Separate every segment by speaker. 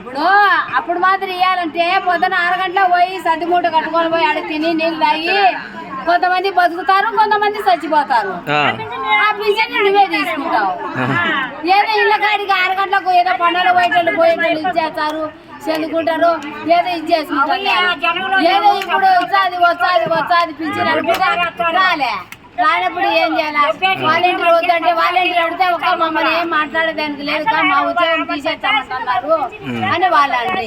Speaker 1: ఇప్పుడు అప్పుడు మాత్రం ఇవ్వాలంటే పొద్దున ఆరు గంటల పోయి సర్ది మూట కట్టుకొని పోయి ఆడ తిని నీళ్ళు తాగి కొంతమంది బతుకుతారు కొంతమంది చచ్చిపోతారు.
Speaker 2: ఆ,
Speaker 1: పింఛన్ నువ్వే తీసుకుంటావు. ఏదో ఇళ్ళ కాడికి ఆరు గంటలకు ఏదో పండుగ పోయేటోళ్ళు పోయేటోళ్ళు ఇచ్చేస్తారు చదువుకుంటారు ఏదో ఇచ్చేసుకుంటారు ఏదో ఇప్పుడు వచ్చాది వచ్చాది వచ్చాది పింఛన్ అనుకుంటే రాలే. రానప్పుడు ఏం చేయాలి? వాలంటీర్ వద్దంటే వాలంటీర్ అడిగితే ఒక మమ్మల్ని ఏం మాట్లాడేదానికి లేదు మా ఉద్యోగం తీసేస్తామంటున్నారు అని వాళ్ళు అండి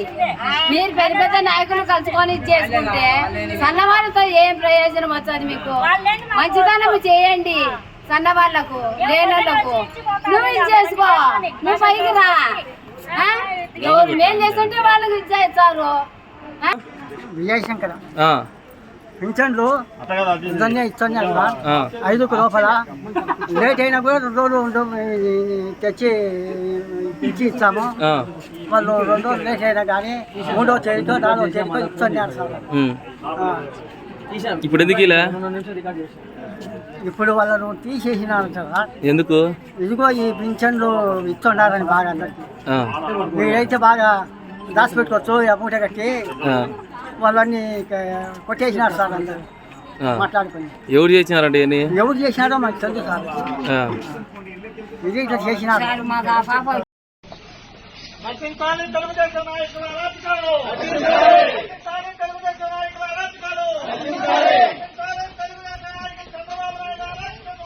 Speaker 1: మీరు పెద్ద పెద్ద నాయకులు కలుసుకొని చేసుకుంటే సన్నవాళ్ళతో ఏం ప్రయోజనం వచ్చేది మీకు? మంచితనం చేయండి సన్న వాళ్ళకు లేనోళ్ళకు. నువ్వు ఇది చేసుకో నువ్వు పైకి రా? ఎవరు మేం చేస్తుంటే వాళ్ళకి ఇచ్చేస్తారు?
Speaker 3: విజయశంకర. పింఛన్లు ఇద్దరినే కదా ఐదుకు లోపల. లేట్ అయినా కూడా రెండు రోజులు తెచ్చి ఇచ్చి ఇస్తాము. వాళ్ళు రెండు రోజులు లేట్ అయినా కానీ మూడో తేదీతో నాలుగో తేదీతో ఇస్తున్నారు సార్
Speaker 2: ఇప్పుడు ఎందుకు ఇలా?
Speaker 3: ఇప్పుడు వాళ్ళను తీసేసినారు
Speaker 2: ఎందుకు?
Speaker 3: ఇదిగో ఈ పింఛన్లు ఇస్తున్నారని బాగా అందరికి. మీరైతే బాగా దాచిపెట్టుకోవచ్చు అమౌంట్ కట్టి. వాళ్ళని కొట్టేసినారు సార్ అందరు.
Speaker 2: ఆ.
Speaker 3: మాట్లాడుకుని.
Speaker 2: ఎవరు చేసినారండి
Speaker 3: ఎవరు చేసినారో మాకు తెలుసు సార్. ఇది ఇట్లా చేసినారు.
Speaker 4: తెలుగుదేశం నాయకుల అరాచకాలు నశించాలి తెలుగుదేశం నాయకుల అరాచకాలు